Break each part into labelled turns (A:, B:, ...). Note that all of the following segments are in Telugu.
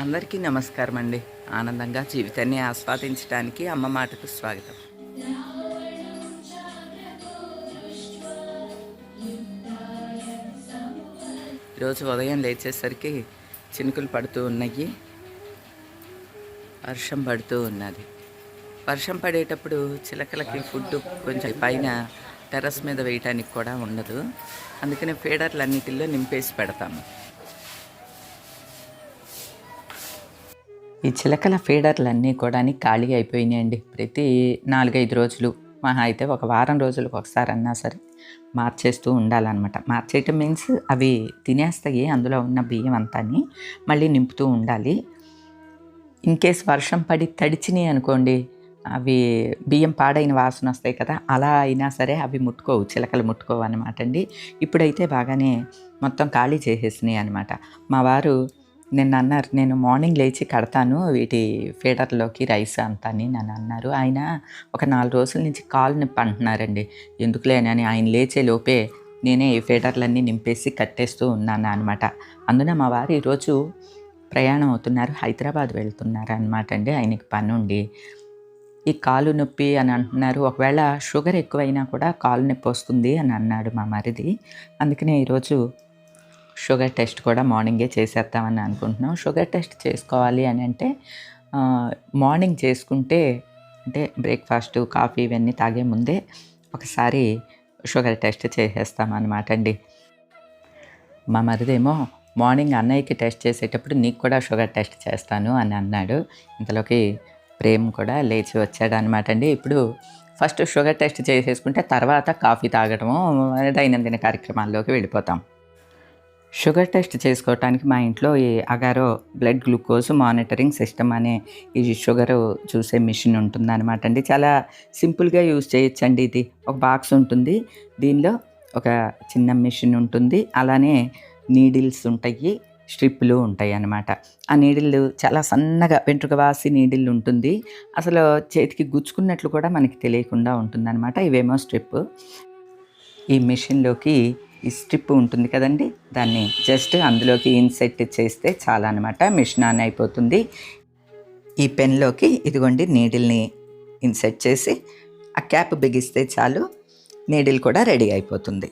A: అందరికీ నమస్కారం అండి ఆనందంగా జీవితాన్ని ఆస్వాదించడానికి అమ్మ మాటకు స్వాగతం. ఈరోజు ఉదయం లేచేసరికి చినుకులు పడుతూ ఉన్నాయి. వర్షం పడుతూ ఉన్నది. వర్షం పడేటప్పుడు చిలకలకి ఫుడ్ కొంచెం పైన టెర్రస్ మీద వేయటానికి కూడా ఉండదు. అందుకని ఫీడర్లు అన్నిటిలో నింపేసి పెడతాము. ఈ చిలకల ఫీడర్లన్నీ కూడా ఖాళీ అయిపోయినాయండి. ప్రతి నాలుగైదు రోజులు మహా అయితే ఒక వారం రోజులకు ఒకసారి అన్నా సరే మార్చేస్తూ ఉండాలన్నమాట. మార్చేయటం మీన్స్ అవి తినేస్తాయి అందులో ఉన్న బియ్యం అంతాని మళ్ళీ నింపుతూ ఉండాలి. ఇన్ కేస్ వర్షం పడి తడిచినాయి అనుకోండి అవి బియ్యం పాడైన వాసన వస్తాయి కదా అలా అయినా సరే అవి ముట్టుకోవు చిలకలు ముట్టుకోవు అనమాట అండి. ఇప్పుడైతే బాగానే మొత్తం ఖాళీ చేసేసినాయి అనమాట మా వారు నిన్న అన్నారు నేను మార్నింగ్ లేచి కడతాను వీటి ఫీడర్లోకి రైస్ అంతా అని నన్ను అన్నారు. ఆయన ఒక నాలుగు రోజుల నుంచి కాలు నొప్పి అంటున్నారండి. ఎందుకులేనని ఆయన లేచే లోపే నేనే ఈ ఫీడర్లన్నీ నింపేసి కట్టేస్తూ ఉన్నాను అనమాట అందున మా వారు ఈరోజు ప్రయాణం అవుతున్నారు హైదరాబాద్ వెళ్తున్నారు అనమాట అండి ఆయనకి పని ఉండి ఈ కాలు నొప్పి అని అంటున్నారు. ఒకవేళ షుగర్ ఎక్కువైనా కూడా కాలు నొప్పి వస్తుంది అని అన్నాడు మా మరిది. అందుకనే ఈరోజు షుగర్ టెస్ట్ కూడా మార్నింగే చేసేద్దామని అనుకుంటున్నాం. షుగర్ టెస్ట్ చేసుకోవాలి అని అంటే మార్నింగ్ చేసుకుంటే అంటే బ్రేక్ఫాస్ట్ కాఫీ ఇవన్నీ తాగే ముందే ఒకసారి షుగర్ టెస్ట్ చేసేస్తామన్నమాట అండి. మా మరిదేమో మార్నింగ్ అన్నయ్యకి టెస్ట్ చేసేటప్పుడు నీకు కూడా షుగర్ టెస్ట్ చేస్తాను అని అన్నాడు. ఇంతలోకి ప్రేమ్ కూడా లేచి వచ్చాడు అనమాట అండి. ఇప్పుడు ఫస్ట్ షుగర్ టెస్ట్ చేసేసుకుంటే తర్వాత కాఫీ తాగడము దైనందిన కార్యక్రమాల్లోకి వెళ్ళిపోతాం. షుగర్ టెస్ట్ చేసుకోవటానికి మా ఇంట్లో ఈ Agaro blood glucose monitoring system అనే ఈ షుగర్ చూసే మిషన్ ఉంటుంది అనమాట అండి. చాలా సింపుల్గా యూజ్ చేయొచ్చండి ఇది. ఒక బాక్స్ ఉంటుంది. దీనిలో ఒక చిన్న మిషన్ ఉంటుంది. అలానే నీడిల్స్ ఉంటాయి. స్ట్రిప్లు ఉంటాయి అన్నమాట. ఆ నీడిల్ చాలా సన్నగా వెంట్రుక వాసి నీడిల్ ఉంటుంది. అసలు చేతికి గుచ్చుకున్నట్లు కూడా మనకి తెలియకుండా ఉంటుందనమాట ఇవేమో స్ట్రిప్ ఈ మిషన్లోకి ఈ స్ట్రిప్ ఉంటుంది కదండి? దాన్ని జస్ట్ అందులోకి ఇన్సెట్ చేస్తే చాలా అనమాట మిషన్ ఆన్ అయిపోతుంది. ఈ పెన్లోకి ఇదిగోండి నీడిల్ని ఇన్సెట్ చేసి ఆ క్యాప్ బిగిస్తే చాలు నీడిల్ కూడా రెడీ అయిపోతుంది.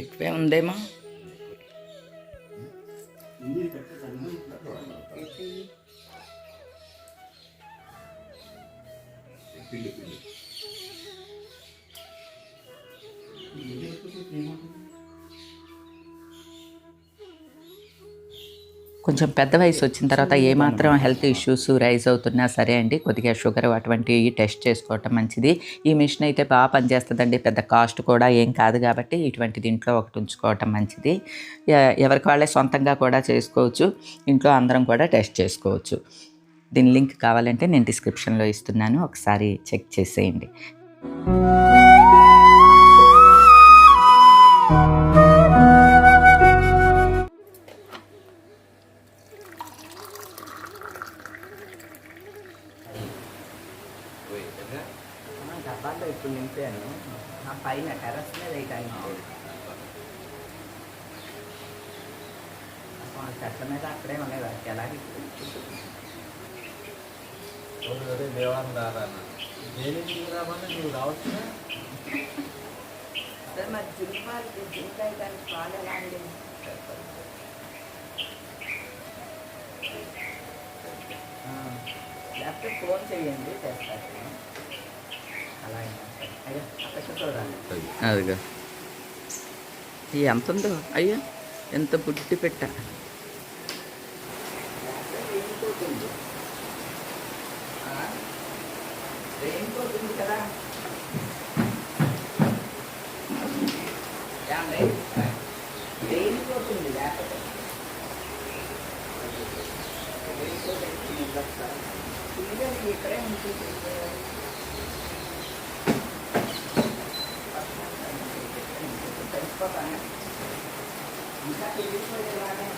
A: ఎక్కువే ఉందేమో. కొంచెం పెద్ద వయసు వచ్చిన తర్వాత ఏమాత్రం హెల్త్ ఇష్యూస్ రైజ్ అవుతున్నా సరే అండి కొద్దిగా షుగర్ అటువంటివి టెస్ట్ చేసుకోవటం మంచిది. ఈ మిషన్ అయితే బాగా పనిచేస్తుందండి పెద్ద కాస్ట్ కూడా ఏం కాదు కాబట్టి ఇటువంటి దీంట్లో ఒకటి ఉంచుకోవటం మంచిది. ఎవరికి వాళ్ళే సొంతంగా కూడా చేసుకోవచ్చు ఇంట్లో అందరం కూడా టెస్ట్ చేసుకోవచ్చు. దీని లింక్ కావాలంటే నేను డిస్క్రిప్షన్లో ఇస్తున్నాను ఒకసారి చెక్ చేసేయండి. డబ్బాల్లో ఇప్పుడు నింపాను ఆ పైన టెరస్ మీద వేయటానికి చెట్ల మీద అక్కడే ఉన్నాయి వారికి ఎలాగే జిల్పాలకి జిల్కాయ దానికి పాలు ఎలా అండి? ఆ, లేకపోతే ఫోన్ చేయండి చేస్తారు అలాగే అయ్యా అక్కడ చూడండి. అదిగా. ఎంత ఉందో? అయ్యా ఎంత బుట్టి పెట్ట? కదా రెయిన్కోతుంది లేకపోతే రెయిన్కోట్ వేసుకుని వెళ్ళొస్తాను ఇదే ఇక్కడే ఉంటుంది తెలిసిపోతాను ఇంకా తెలిసిపోయేలానే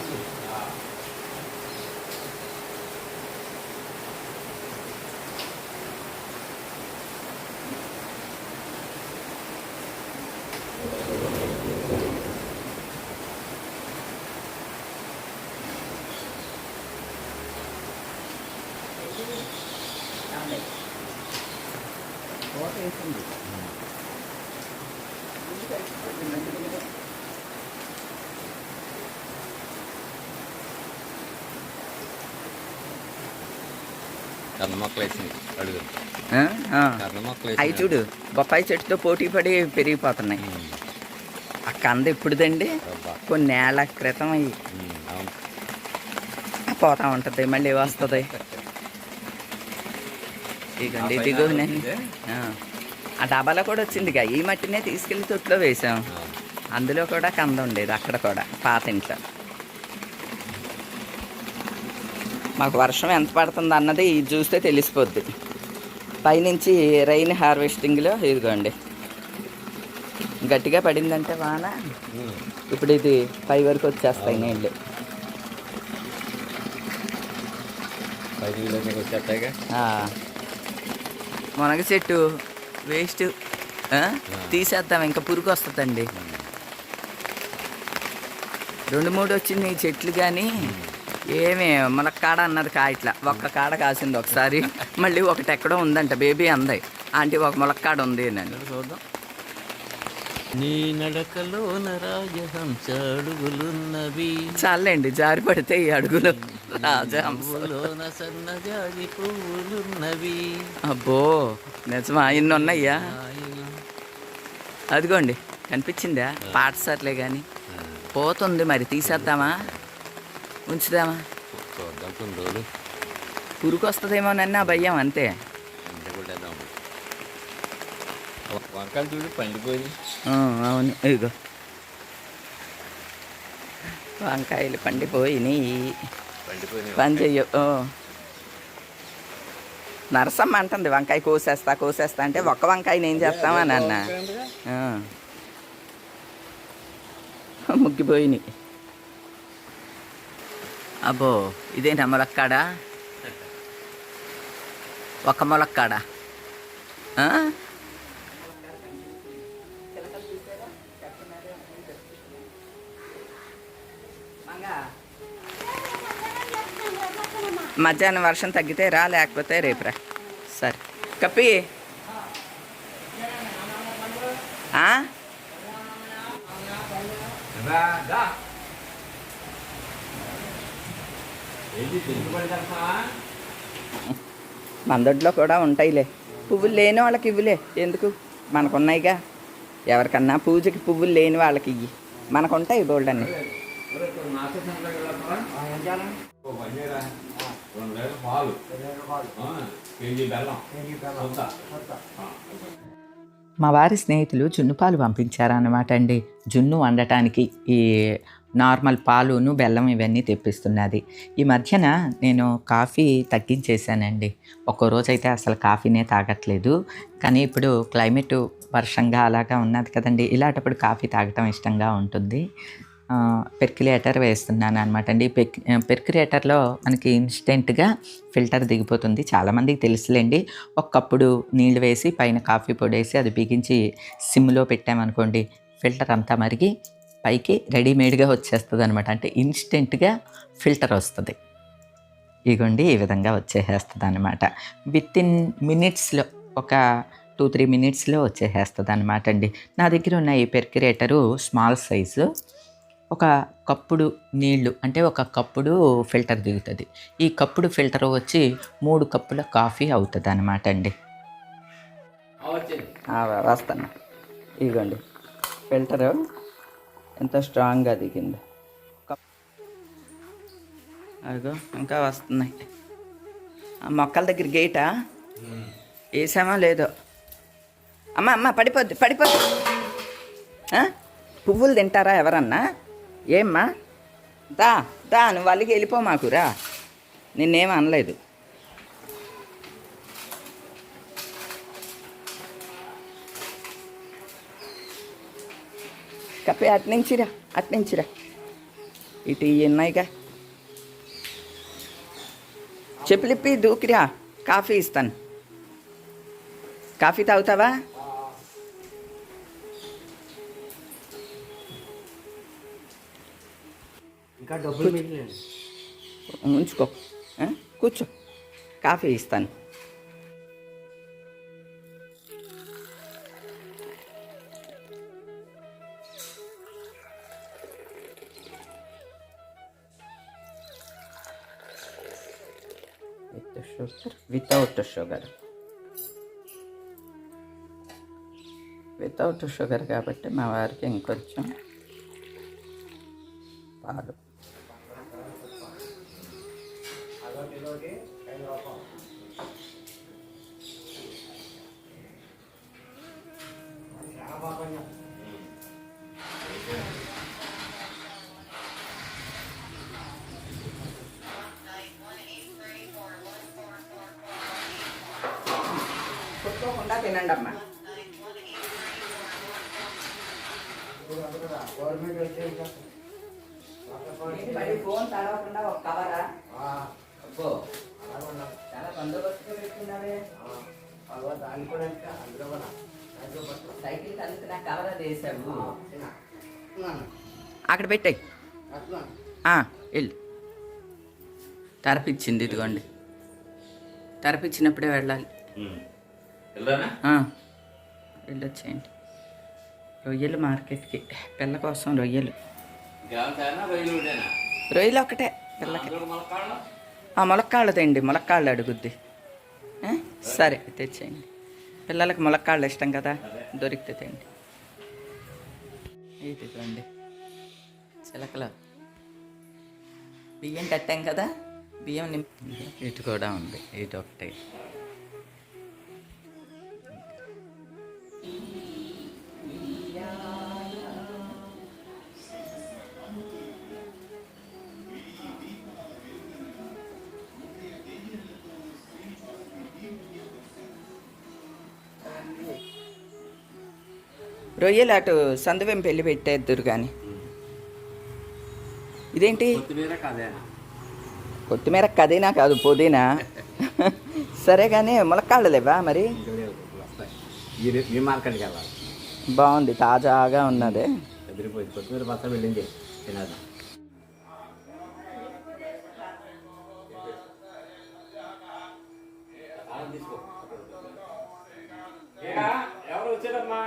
A: అవి చూడు బొప్పాయి చెట్టుతో పోటీ పడి పెరిగిపోతున్నాయి. ఆ కంద ఇప్పుడుదండి కొన్నేళ్ళ క్రితం
B: అయ్యి.
A: పోతా ఉంటుంది మళ్ళీ వస్తుంది. ఇదిగోండి ఇదిగో నేను ఆ. డబ్బాలో కూడా వచ్చిందిగా ఈ మట్టినే తీసుకెళ్ళి తొట్లో వేసాం. అందులో కూడా కంద ఉండేది అక్కడ కూడా పాత ఇంట్లో. మాకు వర్షం ఎంత పడుతుంది అన్నది చూస్తే తెలిసిపోద్ది. పైనుంచి రైన్ హార్వెస్టింగ్లో ఇదిగోండి. గట్టిగా పడిందంటే వాన. ఇప్పుడు ఇది పై వరకు వచ్చేస్తాయి నీళ్ళు
B: వచ్చేస్తాయిగా.
A: మునగ చెట్టు వేస్ట్? తీసేద్దాం ఇంకా పురుగు వస్తుందండి. రెండు మూడు వచ్చింది ఈ చెట్లు కానీ ఏమి మునక్కాడ అన్నది కాయట్లా ఒక్క కాడ కాసింది ఒకసారి. మళ్ళీ ఒకటి ఎక్కడో ఉందంట బేబీ అంది. ఆంటీ ఒక ములక్కాడ ఉంది అని. చూద్దాం.
B: నీ నడకలో రాజహంస అడుగులున్నవి.
A: చాలండి జారి పడితే ఈ అడుగులు రాజహంస.
B: పువ్వులోన సన్నజాజి పువ్వులున్నవి.
A: అబ్బో నిజమా? ఇన్ని ఉన్నాయ్యా అదిగోండి కనిపించిందా? పాఠశాలే కానీ పోతుంది మరి తీసేద్దామా? ఉంచుదామా?
B: చూద్దాం కొన్ని రోజులు.
A: పురుగు వస్తుందేమోనని నా భయం అంతే.
B: వంకాయలు చూడు పండిపోయి
A: ఆ, అవును. ఇగో వంకాయలు పండిపోయినాయి.
B: పండిపోయినాయి
A: పని చెయ్యవు. ఓ. నరసమ్మ అంటుంది వంకాయ కోసేస్తా కోసేస్తా అంటే ఒక్క వంకాయని ఏం చేస్తామని అన్న ఆ. ముగ్గిపోయినాయి. అబ్బో ఇదేనా ములక్కాడ? ఒక ములక్కాడ? మధ్యాహ్నం వర్షం తగ్గితే రా లేకపోతే రేపు రా. సరే. కప్పి. ఆ? మన దొడ్లో కూడా ఉంటాయిలే. పువ్వులు లేని వాళ్ళకి ఇవ్వులే. ఎందుకు? మనకు ఉన్నాయిగా ఎవరికన్నా పూజకి పువ్వులు లేని వాళ్ళకి ఇయ్యి. మనకు ఉంటాయి బోల్డ్ అన్ని మా వారి స్నేహితులు జున్ను పాలు పంపించారన్నమాట అండి. జున్ను వండటానికి ఈ నార్మల్ పాలును బెల్లం ఇవన్నీ తెప్పిస్తున్నది. ఈ మధ్యన నేను కాఫీ తగ్గించేశానండి. ఒక్కో రోజు అయితే అసలు కాఫీనే తాగట్లేదు. కానీ ఇప్పుడు క్లైమేట్ వర్షంగా అలాగా ఉన్నది కదండి. ఇలాంటప్పుడు కాఫీ తాగటం ఇష్టంగా ఉంటుంది. పెర్క్యులేటర్ వేస్తున్నాను అనమాట అండి పెక్ పెర్క్యులేటర్లో మనకి ఇన్స్టెంట్గా ఫిల్టర్ దిగిపోతుంది. చాలామందికి తెలుసులేండి. ఒకప్పుడు నీళ్ళు వేసి పైన కాఫీ పొడి వేసి అది బిగించి సిమ్లో పెట్టామనుకోండి ఫిల్టర్ అంతా మరిగి పైకి రెడీమేడ్గా వచ్చేస్తుంది అనమాట అంటే ఇన్స్టెంట్గా ఫిల్టర్ వస్తుంది. ఇగోండి ఈ విధంగా వచ్చేసేస్తుంది అనమాట విత్ ఇన్ మినిట్స్లో ఒక టూ త్రీ మినిట్స్లో వచ్చేసేస్తుంది అనమాట అండి. నా దగ్గర ఉన్న ఈ పెర్క్యురేటరు స్మాల్ సైజు. ఒక కప్పుడు నీళ్ళు అంటే ఒక కప్పుడు ఫిల్టర్ దిగుతుంది. ఈ కప్పుడు ఫిల్టర్ వచ్చి మూడు కప్పుల కాఫీ అవుతుంది అనమాట అండి వస్తాను ఇదిగోండి. ఫిల్టర్ ఎంత స్ట్రాంగ్గా దిగింది. అదిగో ఇంకా వస్తున్నాయి. ఆ మొక్కల దగ్గర గేటా? వేసామా లేదో? అమ్మ అమ్మ పడిపోద్ది పడిపోద్ది. పువ్వులు తింటారా ఎవరన్నా? ఏమ్మా? దా దా నువ్వు వాళ్ళకి వెళ్ళిపో మాకురా నిన్నేం అనలేదు. కప్పి అట్నుంచిరా అట్నుంచిరా ఇటు ఇవి ఉన్నాయిగా. చెప్పులిప్పి దూకిరా కాఫీ ఇస్తాను. కాఫీ తాగుతావా? इनका काफ़ी स्थान विदाउट शुगर विदाउट शुगर का बट्टे मैं वार्क इंकोच पाल తినండి అమ్మా. మరి ఫోన్ తడవకుండా ఒక కవరా అబ్బో. చాలా బందోబస్తుగా పెట్టుకున్నావే. సైకిల్ వేసావు. అక్కడ పెట్టాయి.
C: అట్లా.
A: వెళ్ళు. తెరపిచ్చింది ఇదిగోండి. తెరపిచ్చినప్పుడే వెళ్ళాలి. వెళ్ళొచ్చేయండి. రొయ్యలు మార్కెట్కి. పిల్ల కోసం రొయ్యలు.
B: రొయ్యలు
A: ఒకటే పిల్లకి. ఆ ములక్కాళ్ళు తేండి ములక్కాళ్ళు అడుగుద్ది? సరే తెచ్చేయండి. పిల్లలకి ములక్కాళ్ళు ఇష్టం కదా దొరికితే తేండి. ఇదిగోండి. చిలకలు. బియ్యం కట్టాం కదా బియ్యం నింపి ఇటు కూడా ఉంది ఇటు ఒకటి. రొయ్యలు అటు సందువెం పెళ్ళి పెట్టేద్దురు కానీ ఇదేంటి?
B: కొత్తిమీర కాదే
A: కొత్తిమీర కదీనా కాదు పుదీనా? సరే కానీ ములక్కాళ్ళు లేవా మరి? బాగుంది తాజాగా ఉన్నది.
B: ఎవరు వచ్చారమ్మా?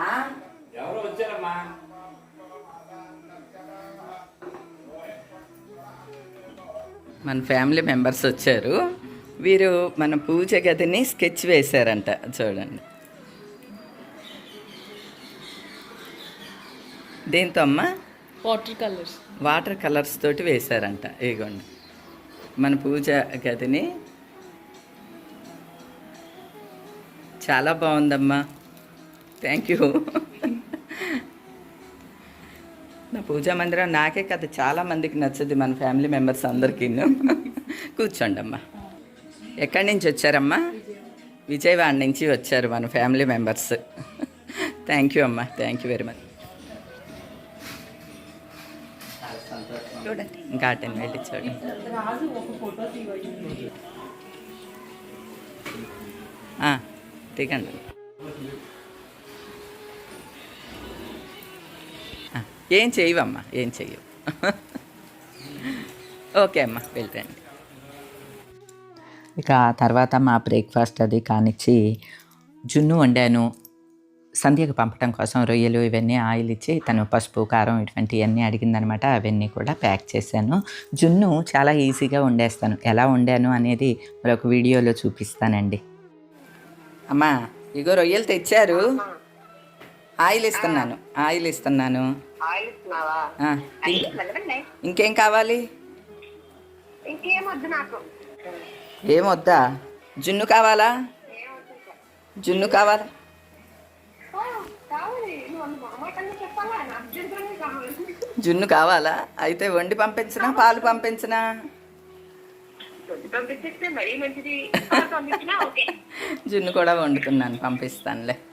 B: ఎవరు వచ్చారమ్మా?
A: మన ఫ్యామిలీ మెంబర్స్ వచ్చారు. వీరు మన పూజ గదిని స్కెచ్ వేశారంట చూడండి. దేంతో అమ్మా?
D: Water colours.
A: వాటర్ కలర్స్ తోటి వేశారంట ఇగోండి మన పూజ గదిని. చాలా బాగుందమ్మా. థ్యాంక్ యూ నా పూజా మందిరం నాకే కథ చాలా మందికి మన ఫ్యామిలీ మెంబర్స్ అందరికీ. కూర్చోండి అమ్మా ఎక్కడి నుంచి వచ్చారమ్మా? విజయవాడ నుంచి వచ్చారు మన ఫ్యామిలీ మెంబర్స్. థ్యాంక్ యూ అమ్మా థ్యాంక్ యూ వెరీ మచ్ చూడండి. ఇంకా అటెండ్ వెళ్ళి చూడండి. దిగండి. ఏం చేయవమ్మా ఏం చెయ్యవు. ఓకే అమ్మా వెళ్ళండి ఇక తర్వాత మా బ్రేక్ఫాస్ట్ అది కానిచ్చి జున్ను వండాను. సంధ్యకు పంపడం కోసం రొయ్యలు ఇవన్నీ ఆయిల్ ఇచ్చి తను పసుపు కారం ఇటువంటివన్నీ అడిగిందనమాట. అవన్నీ కూడా ప్యాక్ చేశాను. జున్ను చాలా ఈజీగా వండేస్తాను. ఎలా వండాను అనేది మరొక వీడియోలో చూపిస్తానండి. అమ్మా ఇగో రొయ్యలు తెచ్చారు. ఆయిల్ ఇస్తున్నాను ఆయిల్ ఇస్తున్నాను ఇంకేం కావాలి?
E: ఇంకేం వద్దు
A: జున్ను కావాలా? జున్ను కావాలా? జున్ను కావాలా? అయితే వండి పంపించనా పాలు పంపించనా? జున్ను కూడా వండుతున్నాను పంపిస్తానులే.